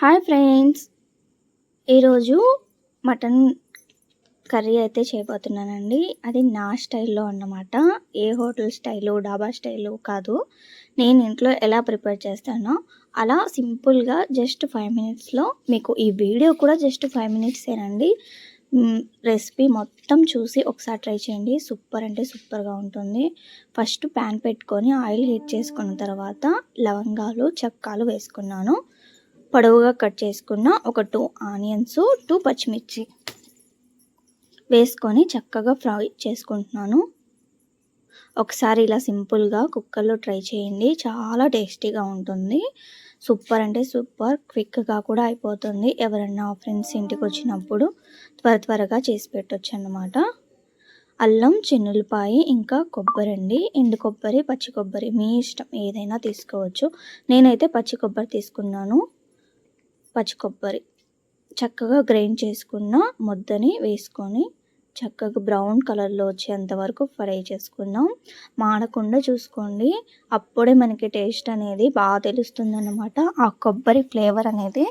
Hi friends. ఈరోజు mutton curry అయితే చేయబోతున్నానండి. అది నా స్టైల్లో అన్నమాట. ఏ హోటల్ స్టైలు డాబా స్టైలు కాదు. నేను ఇంట్లో ఎలా ప్రిపేర్ చేస్తానో అలా సింపుల్గా జస్ట్ ఫైవ్ మినిట్స్లో మీకు ఈ వీడియో కూడా జస్ట్ ఫైవ్ మినిట్సేనండి. రెసిపీ మొత్తం చూసి ఒకసారి ట్రై చేయండి. సూపర్ అంటే సూపర్గా ఉంటుంది. ఫస్ట్ ప్యాన్ పెట్టుకొని ఆయిల్ హీట్ చేసుకున్న తర్వాత లవంగాలు చక్కాలు వేసుకున్నాను. పొడవుగా కట్ చేసుకున్న ఒక టూ ఆనియన్స్ టూ పచ్చిమిర్చి వేసుకొని చక్కగా ఫ్రై చేసుకుంటున్నాను. ఒకసారి ఇలా సింపుల్గా కుక్కర్లో ట్రై చేయండి. చాలా టేస్టీగా ఉంటుంది. సూపర్ అంటే సూపర్ క్విక్గా కూడా అయిపోతుంది. ఎవరన్నా ఫ్రెండ్స్ ఇంటికి వచ్చినప్పుడు త్వర త్వరగా చేసి పెట్టవచ్చు అన్నమాట. అల్లం చిన్నులపాయి ఇంకా కొబ్బరి అండి. ఎండు కొబ్బరి పచ్చి కొబ్బరి మీ ఇష్టం. ఏదైనా తీసుకోవచ్చు. నేనైతే పచ్చి కొబ్బరి తీసుకున్నాను. పచ్చి కొబ్బరి చక్కగా గ్రైండ్ చేసుకున్న ముద్దని వేసుకొని చక్కగా బ్రౌన్ కలర్లో వచ్చేంత వరకు ఫ్రై చేసుకుందాం. మాడకుండా చూసుకోండి. అప్పుడే మనకి టేస్ట్ అనేది బాగా తెలుస్తుంది అనమాట ఆ కొబ్బరి ఫ్లేవర్ అనేది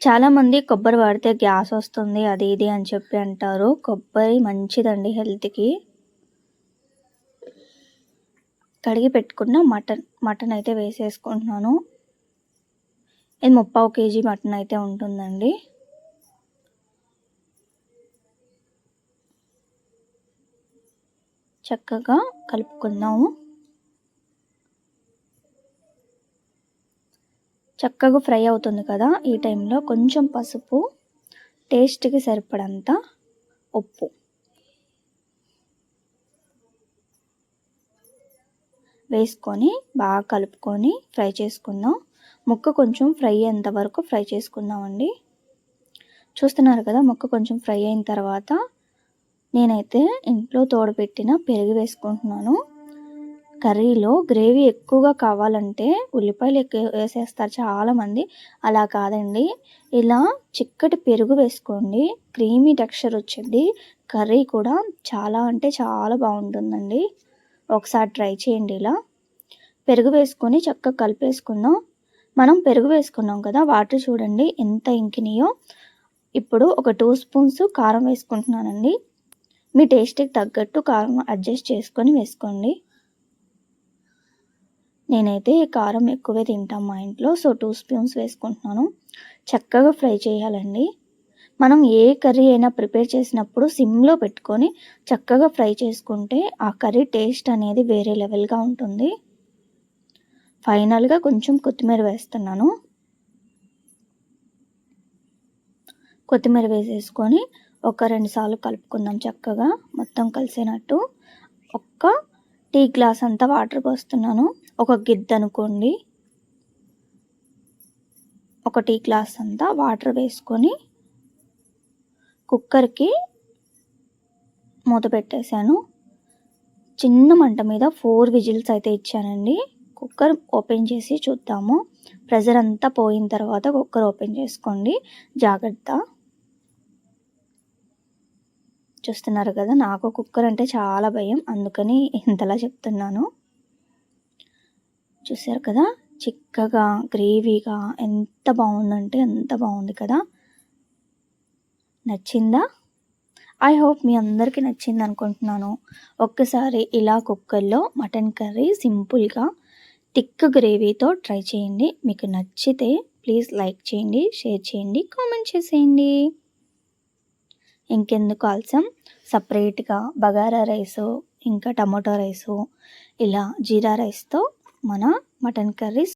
చాలామంది కొబ్బరి వాడితే గ్యాస్ వస్తుంది అది ఇది అని చెప్పి అంటారు. కొబ్బరి మంచిదండి హెల్త్కి. కడిగి పెట్టుకున్న మటన్ మటన్ అయితే వేసేసుకుంటున్నాను. ఇది ముప్పావు కేజీ మటన్ అయితే ఉంటుందండి. చక్కగా కలుపుకుందాము. చక్కగా ఫ్రై అవుతుంది కదా ఈ టైంలో. కొంచెం పసుపు టేస్ట్కి సరిపడంత ఉప్పు. వేసుకొని బాగా కలుపుకొని ఫ్రై చేసుకుందాం. ముక్క కొంచెం ఫ్రై అయ్యేంత వరకు ఫ్రై చేసుకుందామండి. చూస్తున్నారు కదా ముక్క కొంచెం ఫ్రై అయిన తర్వాత నేనైతే ఇంట్లో తోడపెట్టిన పెరుగు వేసుకుంటున్నాను. కర్రీలో గ్రేవీ ఎక్కువగా కావాలంటే ఉల్లిపాయలు ఎక్కువ వేసేస్తారు చాలామంది. అలా కాదండి. ఇలా చిక్కటి పెరుగు వేసుకోండి. క్రీమీ టెక్స్చర్ వచ్చింది. కర్రీ కూడా చాలా అంటే చాలా బాగుంటుందండి. ఒకసారి ట్రై చేయండి ఇలా. పెరుగు వేసుకొని చక్కగా కలిపేసుకుందాం. మనం పెరుగు వేసుకున్నాం కదా వాటర్ చూడండి ఎంత ఇంకినాయో. ఇప్పుడు ఒక టూ స్పూన్స్ కారం వేసుకుంటున్నానండి. మీ టేస్ట్కి తగ్గట్టు కారం అడ్జస్ట్ చేసుకొని వేసుకోండి. నేనైతే కారం ఎక్కువే తింటాం మా ఇంట్లో సో టూ స్పూన్స్ వేసుకుంటున్నాను. చక్కగా ఫ్రై చేయాలండి. మనం ఏ కర్రీ అయినా ప్రిపేర్ చేసినప్పుడు సిమ్లో పెట్టుకొని చక్కగా ఫ్రై చేసుకుంటే ఆ కర్రీ టేస్ట్ అనేది వేరే లెవెల్గా ఉంటుంది. ఫైనల్గా కొంచెం కొత్తిమీర వేస్తున్నాను. కొత్తిమీర వేసేసుకొని ఒక రెండు సార్లు కలుపుకుందాం చక్కగా. మొత్తం కలిసినట్టు ఒక్క టీ గ్లాస్ అంతా వాటర్ పోస్తున్నాను. ఒక గిద్ద అనుకోండి. ఒక టీ గ్లాస్ అంతా వాటర్ వేసుకొని కుక్కర్కి మూత పెట్టేశాను. చిన్న మంట మీద ఫోర్ విజిల్స్ అయితే ఇచ్చానండి. కుక్కర్ ఓపెన్ చేసి చూద్దాము. ప్రెజర్ అంతా పోయిన తర్వాత కుక్కర్ ఓపెన్ చేసుకోండి. జాగ్రత్త. చూస్తున్నారు కదా నాకు కుక్కర్ అంటే చాలా భయం. అందుకని ఇంతలా చెప్తున్నాను. చూసారు కదా చిక్కగా గ్రేవీగా ఎంత బాగుందంటే ఎంత బాగుంది కదా. నచ్చిందా? ఐ హోప్ మీ అందరికీ నచ్చింది అనుకుంటున్నాను ఒక్కసారి ఇలా కుక్కర్లో మటన్ కర్రీ సింపుల్గా థిక్ గ్రేవీతో ట్రై చేయండి. మీకు నచ్చితే ప్లీజ్ లైక్ చేయండి షేర్ చేయండి కామెంట్ చేసేయండి. ఇంకెందుకు ఆల్సం సపరేట్గా బగారా రైస్ ఇంకా టమాటో రైసు ఇలా జీరా రైస్తో మన మటన్ కర్రీస్